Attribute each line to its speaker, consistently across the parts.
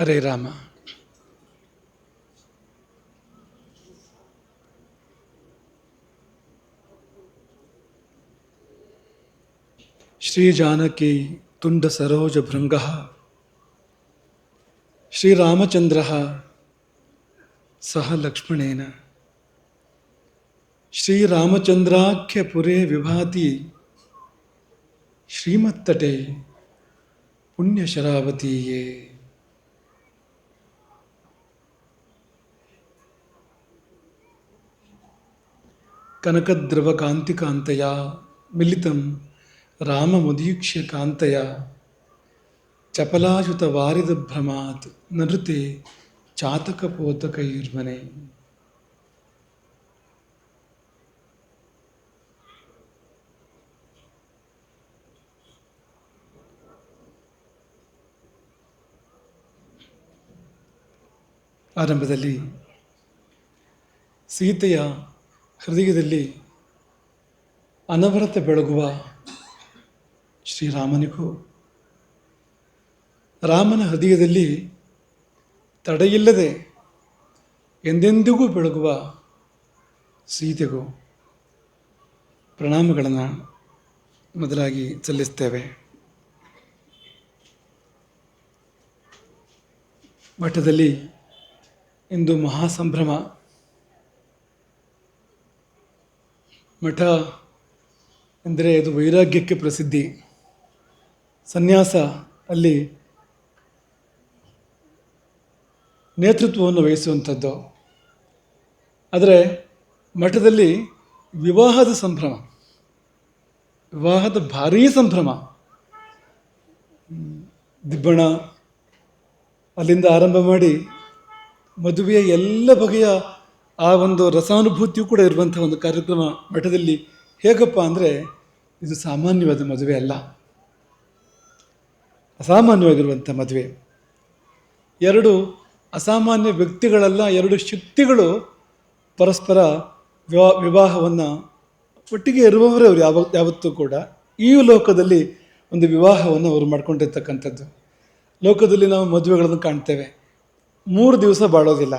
Speaker 1: हरे रामा। श्री जानकी तुंड सरोज भृंग। श्री रामचंद्र सह लक्ष्मणेन। श्री रामचंद्राख्य पुरे विभाति श्रीमत्तटे पुण्यशरावती ये ರಾಮಮುದೀಕ್ಷ್ಯ ಕಾಂತಯ ಚಪಲಾಯುತ ವಾರಿದ ಭ್ರಮಾತ್ ನೃತೆ ಚಾತಕಪೋತಕೈರ್ಮನೆ ಆರಂಭದಲ್ಲಿ ಸೀತೆಯ ಹೃದಯದಲ್ಲಿ ಅನವರತ ಬೆಳಗುವ ಶ್ರೀರಾಮನಿಗೂ, ರಾಮನ ಹೃದಯದಲ್ಲಿ ತಡೆಯಿಲ್ಲದೆ ಎಂದೆಂದಿಗೂ ಬೆಳಗುವ ಸೀತೆಗೂ ಪ್ರಣಾಮಗಳನ್ನು ಮೊದಲಾಗಿ ಸಲ್ಲಿಸ್ತೇವೆ. ಮಠದಲ್ಲಿ ಇಂದು ಮಹಾಸಂಭ್ರಮ ಮಠ ಅಂದರೆ ಅದು ವೈರಾಗ್ಯಕ್ಕೆ ಪ್ರಸಿದ್ಧಿ. ಸನ್ಯಾಸ ಅಲ್ಲಿ ನೇತೃತ್ವವನ್ನು ವಹಿಸುವಂಥದ್ದು. ಆದರೆ ಮಠದಲ್ಲಿ ವಿವಾಹದ ಸಂಭ್ರಮ, ವಿವಾಹದ ಭಾರೀ ಸಂಭ್ರಮ, ದಿಬ್ಬಣ, ಅಲ್ಲಿಂದ ಆರಂಭ ಮಾಡಿ ಮದುವೆಯ ಎಲ್ಲ ಬಗೆಯ ಆ ಒಂದು ರಸಾನುಭೂತಿಯು ಕೂಡ ಇರುವಂಥ ಒಂದು ಕಾರ್ಯಕ್ರಮ ಮಠದಲ್ಲಿ ಹೇಗಪ್ಪ ಅಂದರೆ ಇದು ಸಾಮಾನ್ಯವಾದ ಮದುವೆ ಅಲ್ಲ. ಅಸಾಮಾನ್ಯವಾಗಿರುವಂಥ ಮದುವೆ. ಎರಡು ಅಸಾಮಾನ್ಯ ವ್ಯಕ್ತಿಗಳಲ್ಲ, ಎರಡು ಶಕ್ತಿಗಳು ಪರಸ್ಪರ ವಿವಾ, ವಿವಾಹವನ್ನು ಒಟ್ಟಿಗೆ ಇರುವವರೇ ಅವರು ಯಾವ ಯಾವತ್ತೂ ಕೂಡ. ಈ ಲೋಕದಲ್ಲಿ ಒಂದು ವಿವಾಹವನ್ನು ಅವರು ಮಾಡ್ಕೊಂಡಿರ್ತಕ್ಕಂಥದ್ದು. ಲೋಕದಲ್ಲಿ ನಾವು ಮದುವೆಗಳನ್ನು ಕಾಣ್ತೇವೆ. ಮೂರು ದಿವಸ ಬಾಳೋದಿಲ್ಲ.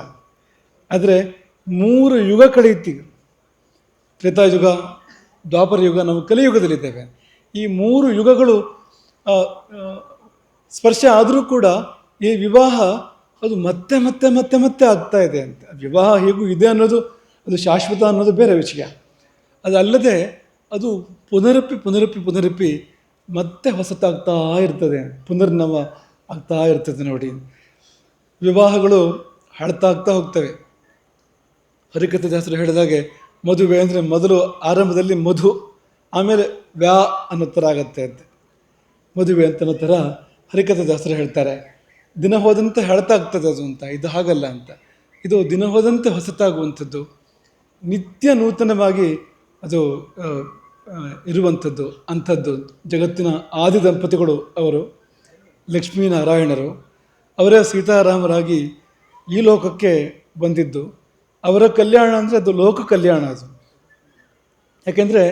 Speaker 1: ಆದರೆ ಮೂರು ಯುಗ ಕಳೆಯುತ್ತೀವಿ ತ್ರೇತಾಯುಗ, ದ್ವಾಪರ ಯುಗ, ನಾವು ಕಲಿಯುಗದಲ್ಲಿದ್ದೇವೆ. ಈ ಮೂರು ಯುಗಗಳು ಸ್ಪರ್ಶ ಆದರೂ ಕೂಡ ಈ ವಿವಾಹ ಅದು ಮತ್ತೆ ಮತ್ತೆ ಮತ್ತೆ ಮತ್ತೆ ಆಗ್ತಾ ಇದೆ ಅಂತ. ವಿವಾಹ ಹೇಗೂ ಇದೆ ಅನ್ನೋದು, ಅದು ಶಾಶ್ವತ ಅನ್ನೋದು ಬೇರೆ ವಿಷಯ. ಅದಲ್ಲದೆ ಅದು ಪುನರಪ್ಪಿ ಪುನರಪ್ಪಿ ಪುನರಪ್ಪಿ ಮತ್ತೆ ಹೊಸತಾಗ್ತಾ ಇರ್ತದೆ. ಪುನರ್ನವ ಆಗ್ತಾ ಇರ್ತದೆ ನೋಡಿ. ವಿವಾಹಗಳು ಹಳತಾಗ್ತಾ ಹೋಗ್ತವೆ. ಹರಿಕಥೆ ದಾಸರು ಹೇಳಿದಾಗೆ ಮದುವೆ ಅಂದರೆ ಮೊದಲು ಆರಂಭದಲ್ಲಿ ಮಧು, ಆಮೇಲೆ ವ್ಯಾ ಅನ್ನೋ ಥರ ಆಗತ್ತೆ ಅಂತ. ಮದುವೆ ಅಂತ ಅನ್ನೋ ಥರ ಹರಿಕಥೆ ದಾಸರು ಹೇಳ್ತಾರೆ. ದಿನ ಹೋದಂತೆ ಹೇಳ್ತಾಗ್ತದೆ ಅದು ಅಂತ, ಇದು ಹಾಗಲ್ಲ ಅಂತ. ಇದು ದಿನ ಹೋದಂತೆ ಹೊಸತಾಗುವಂಥದ್ದು. ನಿತ್ಯ ನೂತನವಾಗಿ ಅದು ಇರುವಂಥದ್ದು, ಅಂಥದ್ದು. ಜಗತ್ತಿನ ಆದಿ ದಂಪತಿಗಳು ಅವರು, ಲಕ್ಷ್ಮೀನಾರಾಯಣರು, ಅವರೇ ಸೀತಾರಾಮರಾಗಿ ಈ ಲೋಕಕ್ಕೆ ಬಂದಿದ್ದು. ಅವರ ಕಲ್ಯಾಣ ಅಂದರೆ ಅದು ಲೋಕ ಕಲ್ಯಾಣ ಅದು. ಯಾಕೆಂದರೆ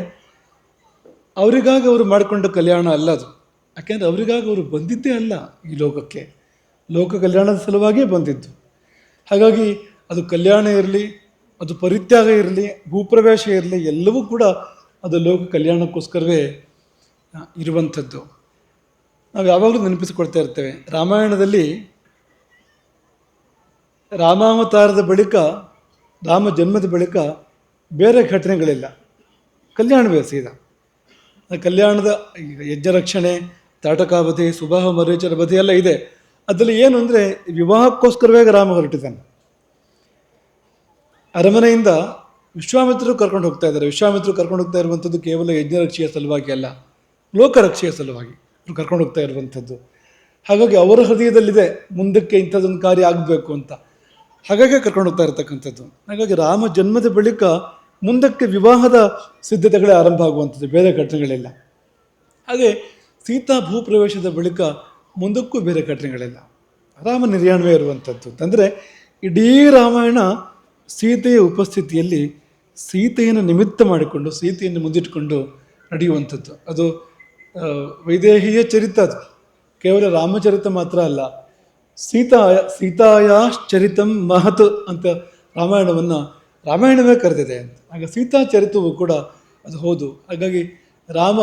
Speaker 1: ಅವರಿಗಾಗಿ ಅವರು ಮಾಡಿಕೊಂಡ ಕಲ್ಯಾಣ ಅಲ್ಲ ಅದು. ಯಾಕೆಂದರೆ ಅವರಿಗಾಗಿ ಅವರು ಬಂದಿದ್ದೇ ಅಲ್ಲ ಈ ಲೋಕಕ್ಕೆ. ಲೋಕ ಕಲ್ಯಾಣದ ಸಲುವಾಗಿಯೇ ಬಂದಿದ್ದು. ಹಾಗಾಗಿ ಅದು ಕಲ್ಯಾಣ ಇರಲಿ, ಅದು ಪರಿತ್ಯಾಗ ಇರಲಿ, ಭೂಪ್ರವೇಶ ಇರಲಿ, ಎಲ್ಲವೂ ಕೂಡ ಅದು ಲೋಕ ಕಲ್ಯಾಣಕ್ಕೋಸ್ಕರವೇ ಇರುವಂಥದ್ದು. ನಾವು ಯಾವಾಗಲೂ ನೆನಪಿಸಿಕೊಳ್ತಾ ಇರ್ತೇವೆ, ರಾಮಾಯಣದಲ್ಲಿ ರಾಮಾವತಾರದ ಬಳಿಕ ರಾಮ ಜನ್ಮದ ಬಳಿಕ ಬೇರೆ ಘಟನೆಗಳಿಲ್ಲ. ಕಲ್ಯಾಣವೇ ಸೀದಾ. ಕಲ್ಯಾಣದ ಯಜ್ಞ ರಕ್ಷಣೆ, ತಾಟಕಾವಧಿ, ಸುಬಾಹ ಮರೀಚರ ಬಧಿ ಎಲ್ಲ ಇದೆ. ಅದರಲ್ಲಿ ಏನು ಅಂದರೆ ವಿವಾಹಕ್ಕೋಸ್ಕರವೇ ರಾಮ ಹೊರಟಿದ್ದಾನೆ. ಅರಮನೆಯಿಂದ ವಿಶ್ವಾಮಿತ್ರರು ಕರ್ಕೊಂಡು ಹೋಗ್ತಾ ಇದ್ದಾರೆ. ವಿಶ್ವಾಮಿತ್ರರು ಕರ್ಕೊಂಡು ಹೋಗ್ತಾ ಇರುವಂಥದ್ದು ಕೇವಲ ಯಜ್ಞ ರಕ್ಷೆಯ ಸಲುವಾಗಿ ಅಲ್ಲ ಲೋಕರಕ್ಷೆಯ ಸಲುವಾಗಿ ಕರ್ಕೊಂಡು ಹೋಗ್ತಾ ಇರುವಂಥದ್ದು. ಹಾಗಾಗಿ ಅವರ ಹೃದಯದಲ್ಲಿದೆ ಮುಂದಕ್ಕೆ ಇಂಥದ್ದೊಂದು ಕಾರ್ಯ ಆಗಬೇಕು ಅಂತ. ಹಾಗಾಗಿ ಕರ್ಕೊಂಡು ಹೋಗ್ತಾ ಇರತಕ್ಕಂಥದ್ದು. ಹಾಗಾಗಿ ರಾಮ ಜನ್ಮದ ಬಳಿಕ ಮುಂದಕ್ಕೆ ವಿವಾಹದ ಸಿದ್ಧತೆಗಳೇ ಆರಂಭ ಆಗುವಂಥದ್ದು, ಬೇರೆ ಘಟನೆಗಳಿಲ್ಲ. ಹಾಗೆ ಸೀತಾ ಭೂಪ್ರವೇಶದ ಬಳಿಕ ಮುಂದಕ್ಕೂ ಬೇರೆ ಘಟನೆಗಳಿಲ್ಲ. ರಾಮ ನಿರ್ಯಾಣವೇ ಇರುವಂಥದ್ದು. ಅಂತಂದರೆ ಇಡೀ ರಾಮಾಯಣ ಸೀತೆಯ ಉಪಸ್ಥಿತಿಯಲ್ಲಿ ಸೀತೆಯನ್ನು ನಿಮಿತ್ತ ಮಾಡಿಕೊಂಡು, ಸೀತೆಯನ್ನು ಮುಂದಿಟ್ಟುಕೊಂಡು ನಡೆಯುವಂಥದ್ದು. ಅದು ವೈದೇಹಿಯ ಚರಿತ ಅದು. ಕೇವಲ ರಾಮಚರಿತ ಮಾತ್ರ ಅಲ್ಲ ಸೀತಾಯ, ಸೀತಾಯಾಶ್ಚರಿತಂ ಮಹತ್ ಅಂತ ರಾಮಾಯಣವನ್ನು ರಾಮಾಯಣವೇ ಕರೆದಿದೆ ಅಂತ. ಆಗ ಸೀತಾ ಚರಿತವು ಕೂಡ ಅದು ಹೌದು. ಹಾಗಾಗಿ ರಾಮ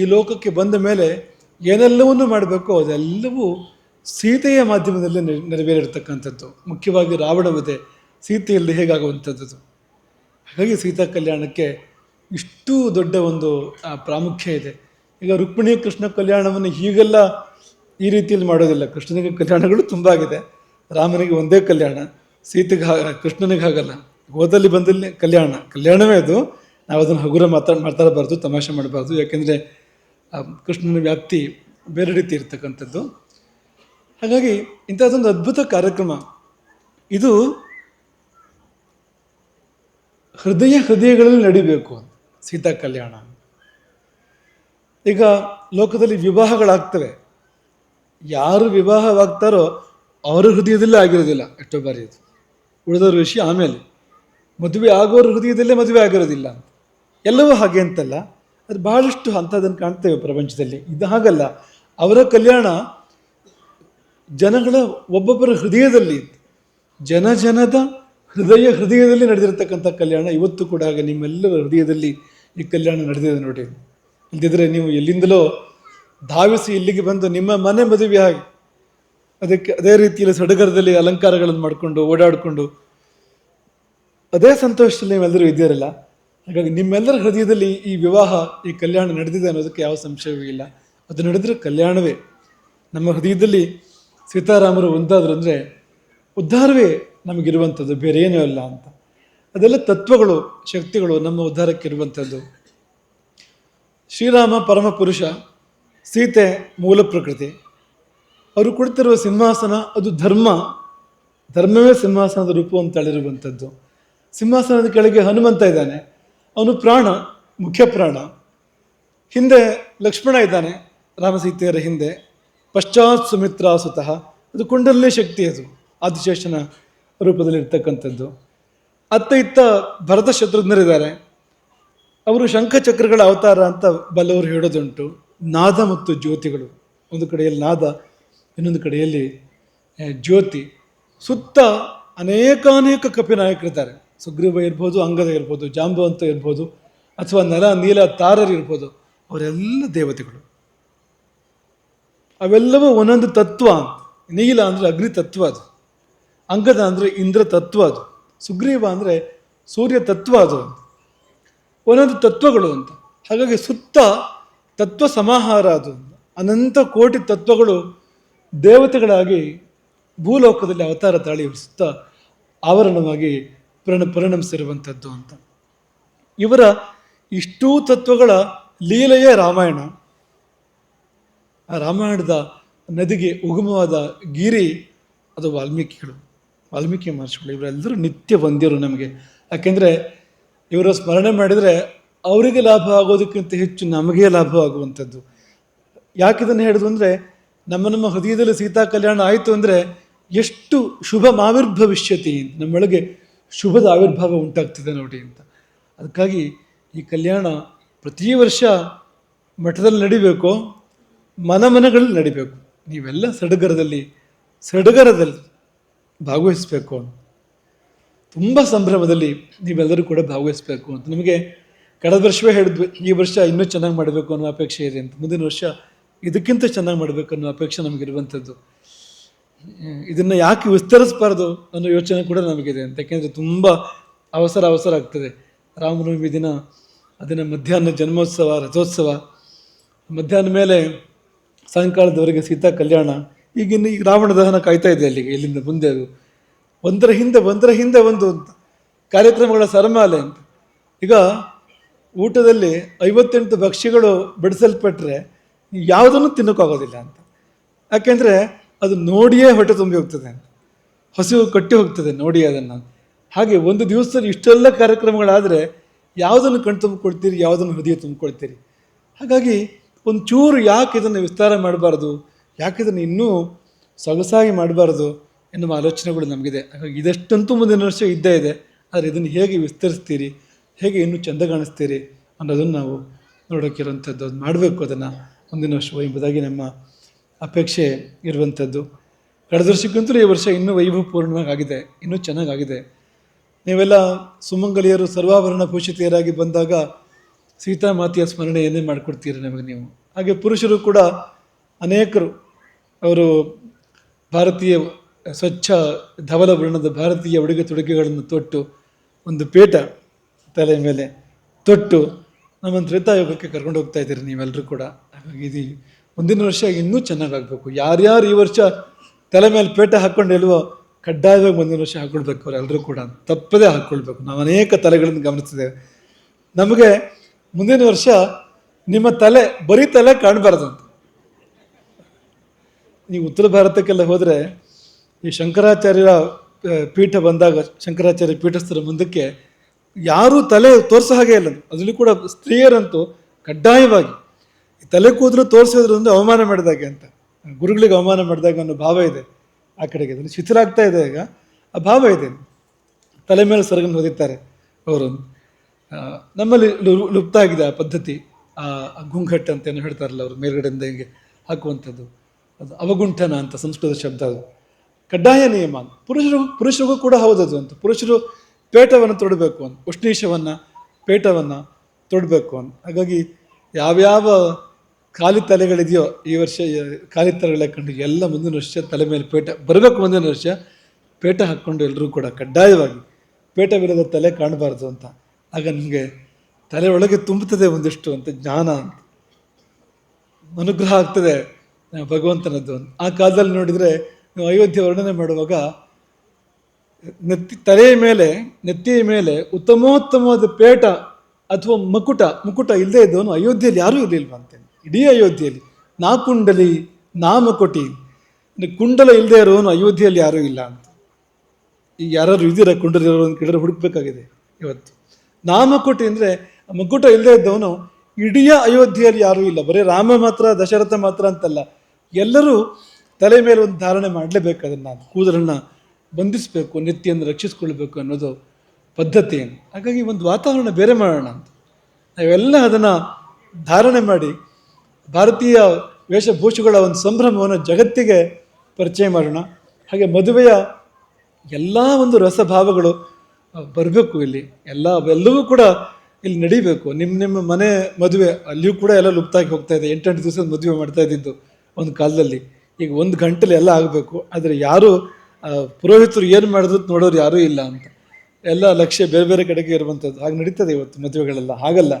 Speaker 1: ಈ ಲೋಕಕ್ಕೆ ಬಂದ ಮೇಲೆ ಏನೆಲ್ಲವನ್ನು ಮಾಡಬೇಕೋ ಅದೆಲ್ಲವೂ ಸೀತೆಯ ಮಾಧ್ಯಮದಲ್ಲಿ ನೆರ- ನೆರವೇರಿರ್ತಕ್ಕಂಥದ್ದು. ಮುಖ್ಯವಾಗಿ ರಾವಣ ವಧೆ ಸೀತೆಯಲ್ಲಿ ಹೇಗಾಗುವಂಥದ್ದು? ಹಾಗಾಗಿ ಸೀತಾ ಕಲ್ಯಾಣಕ್ಕೆ ಇಷ್ಟು ದೊಡ್ಡ ಒಂದು ಪ್ರಾಮುಖ್ಯ ಇದೆ. ಈಗ ರುಕ್ಮಿಣಿ ಕೃಷ್ಣ ಕಲ್ಯಾಣವನ್ನು ಹೀಗೆಲ್ಲ ಈ ರೀತಿಯಲ್ಲಿ ಮಾಡೋದಿಲ್ಲ. ಕೃಷ್ಣನಿಗೆ ಕಲ್ಯಾಣಗಳು ತುಂಬ ಆಗಿದೆ. ರಾಮನಿಗೆ ಒಂದೇ ಕಲ್ಯಾಣ. ಸೀತೆಗೆ ಕೃಷ್ಣನಿಗೆ ಹಾಗಲ್ಲ. ಹೋದಲ್ಲಿ ಬಂದಲ್ಲಿ ಕಲ್ಯಾಣ. ಕಲ್ಯಾಣವೇ ಅದು. ನಾವು ಅದನ್ನು ಹಗುರ ಮಾತಾಡ್ ಮಾತಾಡಬಾರ್ದು ತಮಾಷೆ ಮಾಡಬಾರ್ದು. ಯಾಕೆಂದರೆ ಕೃಷ್ಣನ ವ್ಯಾಪ್ತಿ ಬೇರೆ ರೀತಿ ಇರ್ತಕ್ಕಂಥದ್ದು. ಹಾಗಾಗಿ ಇಂಥದ್ದೊಂದು ಅದ್ಭುತ ಕಾರ್ಯಕ್ರಮ. ಇದು ಹೃದಯ ಹೃದಯಗಳಲ್ಲಿ ನಡಿಬೇಕು. ಸೀತಾ ಕಲ್ಯಾಣ. ಈಗ ಲೋಕದಲ್ಲಿ ವಿವಾಹಗಳಾಗ್ತವೆ. ಯಾರು ವಿವಾಹವಾಗ್ತಾರೋ ಅವರ ಹೃದಯದಲ್ಲೇ ಆಗಿರೋದಿಲ್ಲ ಎಷ್ಟೋ ಬಾರಿ ಅದು. ಉಳಿದವ್ರ ವಿಷಯ ಆಮೇಲೆ. ಮದುವೆ ಆಗೋರ ಹೃದಯದಲ್ಲೇ ಮದುವೆ ಆಗಿರೋದಿಲ್ಲ ಅಂತ. ಎಲ್ಲವೂ ಹಾಗೆ ಅಂತಲ್ಲ. ಅದು ಬಹಳಷ್ಟು ಅಂಥದ್ದನ್ನು ಕಾಣ್ತೇವೆ ಪ್ರಪಂಚದಲ್ಲಿ. ಇದು ಹಾಗಲ್ಲ. ಅವರ ಕಲ್ಯಾಣ ಜನಗಳ ಒಬ್ಬೊಬ್ಬರ ಹೃದಯದಲ್ಲಿ ಜನ ಜನದ ಹೃದಯ ಹೃದಯದಲ್ಲಿ ನಡೆದಿರತಕ್ಕಂಥ ಕಲ್ಯಾಣ ಇವತ್ತು ಕೂಡ ಹಾಗೆ ನಿಮ್ಮೆಲ್ಲರ ಹೃದಯದಲ್ಲಿ ಈ ಕಲ್ಯಾಣ ನಡೆದಿದೆ ನೋಡಿ. ಇಲ್ದಿದ್ರೆ ನೀವು ಎಲ್ಲಿಂದಲೋ ಧಾವಿಸಿ ಇಲ್ಲಿಗೆ ಬಂದು ನಿಮ್ಮ ಮನೆ ಮದುವೆ ಆಗಿ ಅದಕ್ಕೆ ಅದೇ ರೀತಿಯಲ್ಲಿ ಸಡಗರದಲ್ಲಿ ಅಲಂಕಾರಗಳನ್ನು ಮಾಡಿಕೊಂಡು ಓಡಾಡಿಕೊಂಡು ಅದೇ ಸಂತೋಷದಲ್ಲಿ ನೀವೆಲ್ಲರೂ ಇದ್ದೀರಲ್ಲ? ಹಾಗಾಗಿ ನಿಮ್ಮೆಲ್ಲರ ಹೃದಯದಲ್ಲಿ ಈ ವಿವಾಹ, ಈ ಕಲ್ಯಾಣ ನಡೆದಿದೆ ಅನ್ನೋದಕ್ಕೆ ಯಾವ ಸಂಶಯವೂ ಇಲ್ಲ. ಅದು ನಡೆದರೆ ಕಲ್ಯಾಣವೇ. ನಮ್ಮ ಹೃದಯದಲ್ಲಿ ಸೀತಾರಾಮರು ಒಂದಾದ್ರು ಅಂದರೆ ಉದ್ಧಾರವೇ ನಮಗಿರುವಂಥದ್ದು, ಬೇರೆ ಏನೂ ಅಲ್ಲ ಅಂತ. ಅದೆಲ್ಲ ತತ್ವಗಳು, ಶಕ್ತಿಗಳು ನಮ್ಮ ಉದ್ಧಾರಕ್ಕೆ ಇರುವಂಥದ್ದು. ಶ್ರೀರಾಮ ಪರಮ ಪುರುಷ ಸೀತೆ ಮೂಲ ಪ್ರಕೃತಿ. ಅವರು ಕೊಡ್ತಿರುವ ಸಿಂಹಾಸನ ಅದು ಧರ್ಮ. ಧರ್ಮವೇ ಸಿಂಹಾಸನದ ರೂಪ ಅಂತ ಹೇಳಿರುವಂಥದ್ದು ಸಿಂಹಾಸನದ ಕೆಳಗೆ ಹನುಮಂತ ಇದ್ದಾನೆ. ಅವನು ಪ್ರಾಣ, ಮುಖ್ಯ ಪ್ರಾಣ. ಹಿಂದೆ ಲಕ್ಷ್ಮಣ ಇದ್ದಾನೆ ರಾಮಸೀತೆಯರ ಹಿಂದೆ. ಪಶ್ಚಾತ್ ಸುಮಿತ್ರ ಸುತಃ. ಅದು ಕುಂಡಲೇ ಶಕ್ತಿ ಅದು, ಆದಿಶೇಷನ ರೂಪದಲ್ಲಿ ಇರ್ತಕ್ಕಂಥದ್ದು ಅತ್ತ ಇತ್ತ ಭರತ ಶತ್ರುಘ್ನರಿದ್ದಾರೆ ಅವರು ಶಂಖಚಕ್ರಗಳ ಅವತಾರ ಅಂತ ಬಲ್ಲವರು ಹೇಳೋದುಂಟು. ನಾದ ಮತ್ತು ಜ್ಯೋತಿಗಳು. ಒಂದು ಕಡೆಯಲ್ಲಿ ನಾದ, ಇನ್ನೊಂದು ಕಡೆಯಲ್ಲಿ ಜ್ಯೋತಿ. ಸುತ್ತ ಅನೇಕಾನೇಕ ಕಪಿನಾಯಕರಿದ್ದಾರೆ. ಸುಗ್ರೀವ ಇರ್ಬೋದು, ಅಂಗದ ಇರ್ಬೋದು, ಜಾಂಬವಂತ ಇರ್ಬೋದು, ಅಥವಾ ನಲ ನೀಲ, ತಾರರು ಇರ್ಬೋದು. ಅವರೆಲ್ಲ ದೇವತೆಗಳು. ಅವೆಲ್ಲವೂ ಒಂದೊಂದು ತತ್ವ. ನೀಲ ಅಂದರೆ ಅಗ್ನಿ ತತ್ವ ಅದು. ಅಂಗದ ಅಂದರೆ ಇಂದ್ರ ತತ್ವ ಅದು. ಸುಗ್ರೀವ ಅಂದರೆ ಸೂರ್ಯ ತತ್ವ ಅದು. ಒಂದೊಂದು ತತ್ವಗಳು ಅಂತ. ಹಾಗಾಗಿ ಸುತ್ತ ತತ್ವ ಸಮಾಹಾರ ಅದು. ಅನಂತ ಕೋಟಿ ತತ್ವಗಳು ದೇವತೆಗಳಾಗಿ ಭೂಲೋಕದಲ್ಲಿ ಅವತಾರ ತಾಳಿ ಸುತ್ತ ಆವರಣವಾಗಿ ಪರಿಣ ಪರಿಣಮಿಸಿರುವಂಥದ್ದು ಅಂತ. ಇವರ ಇಷ್ಟೂ ತತ್ವಗಳ ಲೀಲೆಯೇ ರಾಮಾಯಣ. ಆ ರಾಮಾಯಣದ ನದಿಗೆ ಉಗಮವಾದ ಗಿರಿ ಅದು ವಾಲ್ಮೀಕಿಗಳು. ವಾಲ್ಮೀಕಿ ಮಹರ್ಷಿಗಳು ಇವರೆಲ್ಲರೂ ನಿತ್ಯ ಬಂದಿರು ನಮಗೆ. ಯಾಕೆಂದರೆ ಇವರ ಸ್ಮರಣೆ ಮಾಡಿದರೆ ಅವರಿಗೆ ಲಾಭ ಆಗೋದಕ್ಕಿಂತ ಹೆಚ್ಚು ನಮಗೆ ಲಾಭ ಆಗುವಂಥದ್ದು. ಯಾಕೆ ಇದನ್ನು ಹೇಳಿದ್ರು ಅಂದರೆ, ನಮ್ಮ ನಮ್ಮ ಹೃದಯದಲ್ಲಿ ಸೀತಾ ಕಲ್ಯಾಣ ಆಯಿತು ಅಂದರೆ ಎಷ್ಟು ಶುಭ ಮಾವಿರ್ಭವಿಷ್ಯತಿ ನಮ್ಮೊಳಗೆ ಶುಭದ ಆವಿರ್ಭಾವ ಉಂಟಾಗ್ತಿದೆ ನೋಡಿ ಅಂತ. ಅದಕ್ಕಾಗಿ ಈ ಕಲ್ಯಾಣ ಪ್ರತಿ ವರ್ಷ ಮಠದಲ್ಲಿ ನಡಿಬೇಕು, ಮನ ಮನಗಳಲ್ಲಿ ನಡಿಬೇಕು. ನೀವೆಲ್ಲ ಸಡಗರದಲ್ಲಿ ಸಡಗರದಲ್ಲಿ ಭಾಗವಹಿಸಬೇಕು ತುಂಬ ಸಂಭ್ರಮದಲ್ಲಿ ನೀವೆಲ್ಲರೂ ಕೂಡ ಭಾಗವಹಿಸಬೇಕು ಅಂತ. ನಮಗೆ ಕಳೆದ ವರ್ಷವೇ ಹೇಳಿದ್ವಿ, ಈ ವರ್ಷ ಇನ್ನೂ ಚೆನ್ನಾಗಿ ಮಾಡಬೇಕು ಅನ್ನೋ ಅಪೇಕ್ಷೆ ಇದೆ ಅಂತ. ಮುಂದಿನ ವರ್ಷ ಇದಕ್ಕಿಂತ ಚೆನ್ನಾಗಿ ಮಾಡಬೇಕು ಅನ್ನೋ ಅಪೇಕ್ಷೆ ನಮಗಿರುವಂಥದ್ದು. ಇದನ್ನು ಯಾಕೆ ವಿಸ್ತರಿಸಬಾರ್ದು ಅನ್ನೋ ಯೋಚನೆ ಕೂಡ ನಮಗಿದೆ ಅಂತ. ಯಾಕೆಂದರೆ ತುಂಬ ಅವಸರ ಅವಸರ ಆಗ್ತದೆ. ರಾಮನವಮಿ ದಿನ, ಅದನ್ನು ಮಧ್ಯಾಹ್ನ ಜನ್ಮೋತ್ಸವ, ರಥೋತ್ಸವ, ಮಧ್ಯಾಹ್ನ ಮೇಲೆ ಸಾಯಂಕಾಲದವರೆಗೆ ಸೀತಾ ಕಲ್ಯಾಣ ಈಗಿನ ಈಗ ರಾವಣ ದಹನ ಕಾಯ್ತಾ ಇದೆ ಅಲ್ಲಿಗೆ, ಇಲ್ಲಿಂದ ಮುಂದೆ ಅದು. ಒಂದರ ಹಿಂದೆ ಒಂದರ ಹಿಂದೆ ಒಂದು ಕಾರ್ಯಕ್ರಮಗಳ ಸರಮಾಲೆ ಅಂತ. ಈಗ ಊಟದಲ್ಲಿ ಐವತ್ತೆಂಟು ಭಕ್ಷ್ಯಗಳು ಬಿಡಿಸಲ್ಪಟ್ಟರೆ ಯಾವುದನ್ನು ತಿನ್ನೋಕ್ಕಾಗೋದಿಲ್ಲ ಅಂತ. ಯಾಕೆಂದರೆ ಅದು ನೋಡಿಯೇ ಹೊಟ್ಟೆ ತುಂಬಿ ಹೋಗ್ತದೆ ಹಸಿವು ಕಟ್ಟಿ ಹೋಗ್ತದೆ ನೋಡಿ ಅದನ್ನು. ಹಾಗೆ ಒಂದು ದಿವಸದಲ್ಲಿ ಇಷ್ಟೆಲ್ಲ ಕಾರ್ಯಕ್ರಮಗಳಾದರೆ ಯಾವುದನ್ನು ಕಣ್ ತುಂಬಿಕೊಳ್ತೀರಿ, ಯಾವುದನ್ನು ಹೃದಯ ತುಂಬಿಕೊಳ್ತೀರಿ? ಹಾಗಾಗಿ ಒಂದು ಚೂರು ಯಾಕೆ ಇದನ್ನು ವಿಸ್ತಾರ ಮಾಡಬಾರ್ದು, ಯಾಕೆ ಇದನ್ನು ಇನ್ನೂ ಸೊಗಸಾಗಿ ಮಾಡಬಾರ್ದು ಎನ್ನುವ ಆಲೋಚನೆಗಳು ನಮಗಿದೆ. ಹಾಗಾಗಿ ಇದಷ್ಟಂತೂ ಮುಂದಿನ ವರ್ಷ ಇದ್ದೇ ಇದೆ, ಆದರೆ ಇದನ್ನು ಹೇಗೆ ವಿಸ್ತರಿಸ್ತೀರಿ ಹೇಗೆ ಇನ್ನೂ ಚೆಂದ ಕಾಣಿಸ್ತೀರಿ ಅನ್ನೋದನ್ನು ನಾವು ನೋಡೋಕ್ಕಿರುವಂಥದ್ದು, ಅದು ಮಾಡಬೇಕು ಅದನ್ನು ಮುಂದಿನ ವರ್ಷ ಎಂಬುದಾಗಿ ನಮ್ಮ ಅಪೇಕ್ಷೆ ಇರುವಂಥದ್ದು. ಕಳೆದ ವರ್ಷಕ್ಕಿಂತಲೂ ಈ ವರ್ಷ ಇನ್ನೂ ವೈಭವಪೂರ್ಣವಾಗಿದೆ, ಇನ್ನೂ ಚೆನ್ನಾಗಾಗಿದೆ. ನೀವೆಲ್ಲ ಸುಮಂಗಲಿಯರು, ಸರ್ವಾಭರಣ ಭೂಷಿತೆಯರಾಗಿ ಬಂದಾಗ ಸೀತಾಮಾತೆಯ ಸ್ಮರಣೆಯನ್ನೇ ಮಾಡಿಕೊಡ್ತೀರಿ ನಮಗೆ ನೀವು. ಹಾಗೆ ಪುರುಷರು ಕೂಡ ಅನೇಕರು, ಅವರು ಭಾರತೀಯ ಸ್ವಚ್ಛ ಧವಲ ವರ್ಣದ ಭಾರತೀಯ ಉಡುಗೆ ತೊಡುಗೆಗಳನ್ನು ತೊಟ್ಟು ಒಂದು ಪೇಟ ತಲೆ ಮೇಲೆ ತೊಟ್ಟು ನಮ್ಮನ್ನು ತ್ರೇತಾಯೋಗಕ್ಕೆ ಕರ್ಕೊಂಡು ಹೋಗ್ತಾ ಇದ್ದೀರಿ ನೀವೆಲ್ಲರೂ ಕೂಡ. ಹಾಗಾಗಿ ಇದು ಮುಂದಿನ ವರ್ಷ ಇನ್ನೂ ಚೆನ್ನಾಗಾಗಬೇಕು. ಯಾರ್ಯಾರು ಈ ವರ್ಷ ತಲೆ ಮೇಲೆ ಪೇಟೆ ಹಾಕ್ಕೊಂಡು ಇಲ್ವೋ ಕಡ್ಡಾಯವಾಗಿ ಮುಂದಿನ ವರ್ಷ ಹಾಕ್ಕೊಳ್ಬೇಕು ಎಲ್ಲರೂ ಕೂಡ. ತಪ್ಪದೇ ಹಾಕ್ಕೊಳ್ಬೇಕು ನಾವು ಅನೇಕ ತಲೆಗಳನ್ನು ಗಮನಿಸಿದ್ದೇವೆ. ನಮಗೆ ಮುಂದಿನ ವರ್ಷ ನಿಮ್ಮ ತಲೆ, ಬರೀ ತಲೆ ಕಾಣಬಾರ್ದಂತ ನೀವು ಉತ್ತರ ಭಾರತಕ್ಕೆಲ್ಲ ಹೋದರೆ ಈ ಶಂಕರಾಚಾರ್ಯರ ಪೀಠ ಬಂದಾಗ, ಶಂಕರಾಚಾರ್ಯ ಪೀಠಸ್ಥರ ಮುಂದಕ್ಕೆ ಯಾರೂ ತಲೆ ತೋರಿಸೋ ಹಾಗೆ ಇಲ್ಲ. ಅದರಲ್ಲಿ ಕೂಡ ಸ್ತ್ರೀಯರಂತೂ ಕಡ್ಡಾಯವಾಗಿ ತಲೆ ಕೂದಲು ತೋರಿಸೋದ್ರಿಂದ ಅವಮಾನ ಮಾಡಿದಾಗೆ ಅಂತ. ಗುರುಗಳಿಗೆ ಅವಮಾನ ಮಾಡಿದಾಗ ಅನ್ನೋ ಭಾವ ಇದೆ ಆ ಕಡೆಗೆ. ಅದನ್ನು ಶಿಥಿಲ ಆಗ್ತಾ ಇದೆ ಈಗ. ಆ ಭಾವ ಇದೆ. ತಲೆ ಮೇಲೆ ಸರಗನ್ನು ಹೊದಿತಾರೆ ಅವರು. ನಮ್ಮಲ್ಲಿ ಲುಪ್ತ ಆಗಿದೆ ಆ ಪದ್ಧತಿ. ಆ ಗುಂಘಟ್ ಅಂತ ಏನು ಹೇಳ್ತಾರಲ್ಲ ಅವರು ಮೇಲ್ಗಡೆಯಿಂದ ಹಿಂಗೆ ಹಾಕುವಂಥದ್ದು. ಅದು ಅವಗುಂಠನ ಅಂತ ಸಂಸ್ಕೃತ ಶಬ್ದ ಅದು. ಕಡ್ಡಾಯ ನಿಯಮ. ಪುರುಷರು, ಪುರುಷರಿಗೂ ಕೂಡ ಹೌದದು ಅಂತ. ಪುರುಷರು ಪೇಟವನ್ನು ತೊಡಬೇಕು ಅಂತ ಉಷ್ಣೀಶವನ್ನು ಪೇಟವನ್ನು ತೊಡಬೇಕು ಅಂತ. ಹಾಗಾಗಿ ಯಾವ್ಯಾವ ಖಾಲಿ ತಲೆಗಳಿದೆಯೋ ಈ ವರ್ಷ ಖಾಲಿ ತಲೆಗಳ ಕಂಡು ಎಲ್ಲ ಮುಂದಿನ ವರ್ಷ ತಲೆ ಮೇಲೆ ಪೇಟ, ಬರಬೇಕು ಮುಂದಿನ ವರ್ಷ ಪೇಟ ಹಾಕ್ಕೊಂಡು ಎಲ್ಲರೂ ಕೂಡ ಕಡ್ಡಾಯವಾಗಿ ಪೇಟವಿಲ್ಲದ ತಲೆ ಕಾಣಬಾರ್ದು ಅಂತ. ಆಗ ನಿಮಗೆ ತಲೆ ಒಳಗೆ ತುಂಬುತ್ತದೆ ಒಂದಿಷ್ಟು ಅಂತ ಜ್ಞಾನ ಅಂತ. ಅನುಗ್ರಹ ಆಗ್ತದೆ ಭಗವಂತನದ್ದು. ಆ ಕಾಲದಲ್ಲಿ ನೋಡಿದರೆ ನೀವು ಅಯೋಧ್ಯೆ ವರ್ಣನೆ ಮಾಡುವಾಗ ನೆತ್ತಿ ತಲೆಯ ಮೇಲೆ, ನೆತ್ತಿಯ ಮೇಲೆ ಉತ್ತಮೋತ್ತಮವಾದ ಪೇಟ ಅಥವಾ ಮುಕುಟ ಮುಕುಟ ಇಲ್ಲದೇ ಇದ್ದವನು ಅಯೋಧ್ಯೆಯಲ್ಲಿ ಯಾರೂ ಇರಲಿಲ್ವಂತೆ ಇಡೀ ಅಯೋಧ್ಯೆಯಲ್ಲಿ. ನಾ ಕುಂಡಲಿ, ನಾ ಮಕುಟಿ. ಅಂದ್ರೆ ಕುಂಡಲ ಇಲ್ಲದೆ ಇರೋನು ಅಯೋಧ್ಯೆಯಲ್ಲಿ ಯಾರೂ ಇಲ್ಲ ಅಂತ. ಈಗ ಯಾರು ಇದ್ದೀರ ಕುಂಡಲಿರೋ ಕೇಳಿದ್ರೆ ಹುಡುಕ್ಬೇಕಾಗಿದೆ ಇವತ್ತು. ನಾಮಕುಟಿ ಅಂದರೆ ಮುಕುಟ ಇಲ್ಲದೆ ಇದ್ದವನು ಇಡೀ ಅಯೋಧ್ಯೆಯಲ್ಲಿ ಯಾರೂ ಇಲ್ಲ. ಬರೀ ರಾಮ ಮಾತ್ರ, ದಶರಥ ಮಾತ್ರ ಅಂತಲ್ಲ. ಎಲ್ಲರೂ ತಲೆ ಮೇಲೆ ಒಂದು ಧಾರಣೆ ಮಾಡಲೇಬೇಕು ಅದನ್ನು. ಕೂದಲನ್ನು ಬಂಧಿಸಬೇಕು ನಿತ್ಯನ ರಕ್ಷಿಸ್ಕೊಳ್ಬೇಕು ಅನ್ನೋದು ಪದ್ಧತಿ ಹಾಗಾಗಿ ಒಂದು ವಾತಾವರಣ ಬೇರೆ ಮಾಡೋಣ ಅಂತ. ನಾವೆಲ್ಲ ಅದನ್ನು ಧಾರಣೆ ಮಾಡಿ ಭಾರತೀಯ ವೇಷಭೂಷಗಳ ಒಂದು ಸಂಭ್ರಮವನ್ನು ಜಗತ್ತಿಗೆ ಪರಿಚಯ ಮಾಡೋಣ. ಹಾಗೆ ಮದುವೆಯ ಎಲ್ಲ ಒಂದು ರಸಭಾವಗಳು ಬರಬೇಕು ಇಲ್ಲಿ. ಎಲ್ಲ, ಎಲ್ಲವೂ ಕೂಡ ಇಲ್ಲಿ ನಡಿಬೇಕು. ನಿಮ್ಮ ನಿಮ್ಮ ಮನೆ ಮದುವೆ ಅಲ್ಲಿಯೂ ಕೂಡ ಎಲ್ಲ ಲುಪ್ತಾಗಿ ಹೋಗ್ತಾ ಇದೆ. ಎಂಟೆಂಟು ದಿವಸದ ಮದುವೆ ಮಾಡ್ತಾ ಇದ್ದಿದ್ದು ಒಂದು ಕಾಲದಲ್ಲಿ. ಈಗ ಒಂದು ಗಂಟೆಲಿ ಎಲ್ಲ ಆಗಬೇಕು. ಆದರೆ ಯಾರು ಪುರೋಹಿತರು ಏನು ಮಾಡಿದ್ರು ನೋಡೋರು ಯಾರೂ ಇಲ್ಲ ಅಂತ. ಎಲ್ಲ ಲಕ್ಷ್ಯ ಬೇರೆ ಬೇರೆ ಕಡೆಗೆ ಇರುವಂಥದ್ದು ಹಾಗೆ ನಡೀತದೆ ಇವತ್ತು ಮದುವೆಗಳೆಲ್ಲ. ಹಾಗಲ್ಲ.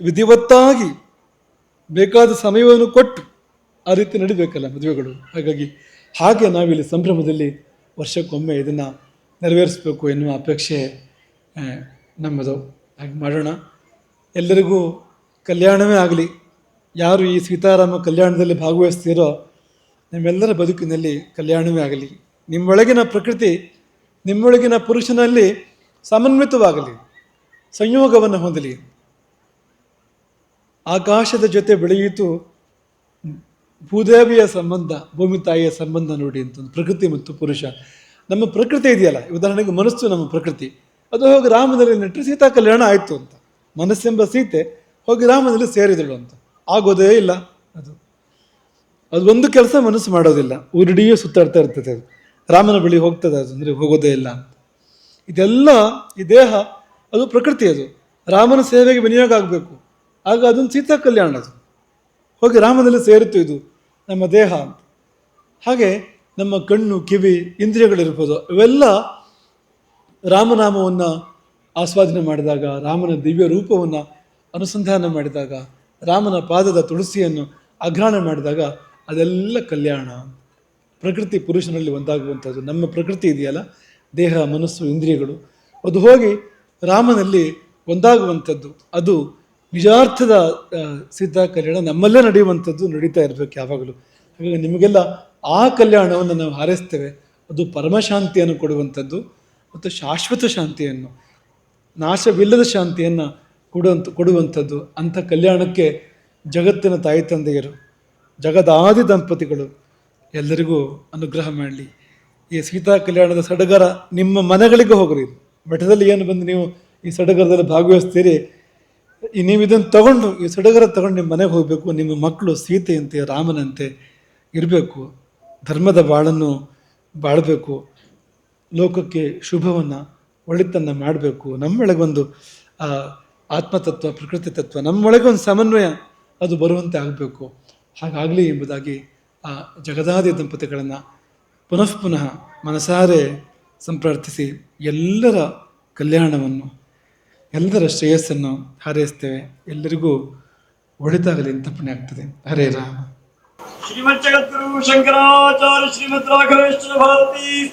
Speaker 1: ವಿಧಿವತ್ತಾಗಿ ಬೇಕಾದ ಸಮಯವನ್ನು ಕೊಟ್ಟು ಆ ರೀತಿ ನಡಿಬೇಕಲ್ಲ ಮದುವೆಗಳು. ಹಾಗಾಗಿ ಹಾಗೆ ನಾವಿಲ್ಲಿ ಸಂಭ್ರಮದಲ್ಲಿ ವರ್ಷಕ್ಕೊಮ್ಮೆ ಇದನ್ನು ನೆರವೇರಿಸಬೇಕು ಎನ್ನುವ ಅಪೇಕ್ಷೆ ನಮ್ಮದು. ಹಾಗೆ ಮಾಡೋಣ. ಎಲ್ಲರಿಗೂ ಕಲ್ಯಾಣವೇ ಆಗಲಿ. ಯಾರು ಈ ಸೀತಾರಾಮ ಕಲ್ಯಾಣದಲ್ಲಿ ಭಾಗವಹಿಸ್ತೀರೋ ನಿಮ್ಮೆಲ್ಲರ ಬದುಕಿನಲ್ಲಿ ಕಲ್ಯಾಣವೇ ಆಗಲಿ. ನಿಮ್ಮೊಳಗಿನ ಪ್ರಕೃತಿ, ನಿಮ್ಮೊಳಗಿನ ಪುರುಷನಲ್ಲಿ ಸಮನ್ವಿತವಾಗಲಿ. ಸಂಯೋಗವನ್ನು ಹೊಂದಲಿ. ಆಕಾಶದ ಜೊತೆ ಬೆಳೆಯಿತು ಭೂದೇವಿಯ ಸಂಬಂಧ, ಭೂಮಿ ತಾಯಿಯ ಸಂಬಂಧ ನೋಡಿ ಅಂತ ಪ್ರಕೃತಿ ಮತ್ತು ಪುರುಷ. ನಮ್ಮ ಪ್ರಕೃತಿ ಇದೆಯಲ್ಲ, ಉದಾಹರಣೆಗೆ ಮನಸ್ಸು ನಮ್ಮ ಪ್ರಕೃತಿ. ಅದು ಹೋಗಿ ರಾಮನಲ್ಲಿ ನೆಟ್ಟರೆ ಸೀತಾ ಕಲ್ಯಾಣ ಆಯಿತು ಅಂತ. ಮನಸ್ಸೆಂಬ ಸೀತೆ ಹೋಗಿ ರಾಮನಲ್ಲಿ ಸೇರಿದಳು ಅಂತ. ಆಗೋದೇ ಇಲ್ಲ. ಅದು ಒಂದು ಕೆಲಸ ಮನಸ್ಸು ಮಾಡೋದಿಲ್ಲ. ಊರಿಡಿಯೇ ಸುತ್ತಾಡ್ತಾ ಇರ್ತದೆ ಅದು. ರಾಮನ ಬಳಿ ಹೋಗ್ತದೆ ಅದು, ಅಂದರೆ ಹೋಗೋದೇ ಇಲ್ಲ ಅಂತ. ಇದೆಲ್ಲ ಈ ದೇಹ, ಅದು ಪ್ರಕೃತಿ ಅದು. ರಾಮನ ಸೇವೆಗೆ ವಿನಿಯೋಗ ಆಗಬೇಕು. ಆಗ ಅದೊಂದು ಸೀತಾ ಕಲ್ಯಾಣ ಅದು. ಹೋಗಿ ರಾಮನಲ್ಲಿ ಸೇರುತ್ತೆ ಇದು, ನಮ್ಮ ದೇಹ ಅಂತ. ಹಾಗೆ ನಮ್ಮ ಕಣ್ಣು, ಕಿವಿ, ಇಂದ್ರಿಯಗಳಿರ್ಬೋದು ಇವೆಲ್ಲ ರಾಮನಾಮವನ್ನು ಆಸ್ವಾದನೆ ಮಾಡಿದಾಗ, ರಾಮನ ದಿವ್ಯ ರೂಪವನ್ನು ಅನುಸಂಧಾನ ಮಾಡಿದಾಗ, ರಾಮನ ಪಾದದ ತುಳಸಿಯನ್ನು ಅಘ್ರಾಣ ಮಾಡಿದಾಗ ಅದೆಲ್ಲ ಕಲ್ಯಾಣ ಪ್ರಕೃತಿ ಪುರುಷನಲ್ಲಿ ಒಂದಾಗುವಂಥದ್ದು. ನಮ್ಮ ಪ್ರಕೃತಿ ಇದೆಯಲ್ಲ? ದೇಹ, ಮನಸ್ಸು, ಇಂದ್ರಿಯಗಳು. ಅದು ಹೋಗಿ ರಾಮನಲ್ಲಿ ಒಂದಾಗುವಂಥದ್ದು. ಅದು ನಿಜಾರ್ಥದ ಸಿದ್ಧ ಕಲ್ಯಾಣ ನಮ್ಮಲ್ಲೇ ನಡೆಯುವಂಥದ್ದು ನಡೀತಾ ಇರಬೇಕು ಯಾವಾಗಲೂ. ಹಾಗಾಗಿ ನಿಮಗೆಲ್ಲ ಆ ಕಲ್ಯಾಣವನ್ನು ನಾವು ಹಾರೈಸ್ತೇವೆ. ಅದು ಪರಮಶಾಂತಿಯನ್ನು ಕೊಡುವಂಥದ್ದು ಮತ್ತು ಶಾಶ್ವತ ಶಾಂತಿಯನ್ನು, ನಾಶವಿಲ್ಲದ ಶಾಂತಿಯನ್ನು ಕೊಡುವಂಥ, ಕೊಡುವಂಥದ್ದು ಅಂಥ ಕಲ್ಯಾಣಕ್ಕೆ ಜಗತ್ತಿನ ತಾಯಿ ತಂದೆಯರು ಜಗದಾದಿ ದಂಪತಿಗಳು, ಎಲ್ಲರಿಗೂ ಅನುಗ್ರಹ ಮಾಡಲಿ. ಈ ಸೀತಾ ಕಲ್ಯಾಣದ ಸಡಗರ ನಿಮ್ಮ ಮನೆಗಳಿಗೆ ಹೋಗ್ರಿ. ಮಠದಲ್ಲಿ ಏನು ಬಂದು ನೀವು ಈ ಸಡಗರದಲ್ಲಿ ಭಾಗವಹಿಸ್ತೀರಿ, ಈ ನೀವು ಇದನ್ನು ತಗೊಂಡು, ಈ ಸಡಗರ ತಗೊಂಡು ನಿಮ್ಮ ಮನೆಗೆ ಹೋಗಬೇಕು. ನಿಮ್ಮ ಮಕ್ಕಳು ಸೀತೆಯಂತೆ, ರಾಮನಂತೆ ಇರಬೇಕು. ಧರ್ಮದ ಬಾಳನ್ನು ಬಾಳಬೇಕು. ಲೋಕಕ್ಕೆ ಶುಭವನ್ನು, ಒಳಿತನ್ನು ಮಾಡಬೇಕು. ನಮ್ಮೊಳಗೊಂದು ಆತ್ಮತತ್ವ, ಪ್ರಕೃತಿ ತತ್ವ, ನಮ್ಮೊಳಗೆ ಒಂದು ಸಮನ್ವಯ, ಅದು ಬರುವಂತೆ ಆಗಬೇಕು. ಹಾಗಾಗಲಿ ಎಂಬುದಾಗಿ ಆ ಜಗದಾದಿ ದಂಪತಿಗಳನ್ನು ಪುನಃ ಪುನಃ ಮನಸಾರೆ ಸಂಪ್ರಾರ್ಥಿಸಿ ಎಲ್ಲರ ಕಲ್ಯಾಣವನ್ನು, ಎಲ್ಲರ ಶ್ರೇಯಸ್ಸನ್ನು ಹಾರೈಸ್ತೇವೆ. ಎಲ್ಲರಿಗೂ ಒಳಿತಾಗಲಿ ಅಂತ ಪುಣ್ಯ ಆಗ್ತದೆ. ಹರೇ ರಾಮ.
Speaker 2: ಶ್ರೀಮತ್ ಜಗದ್ಗುರು ಶಂಕರಾಚಾರ್ಯ ಶ್ರೀಮತ್ ರಾಘವೇಶ್ವರ ಭಾರತಿ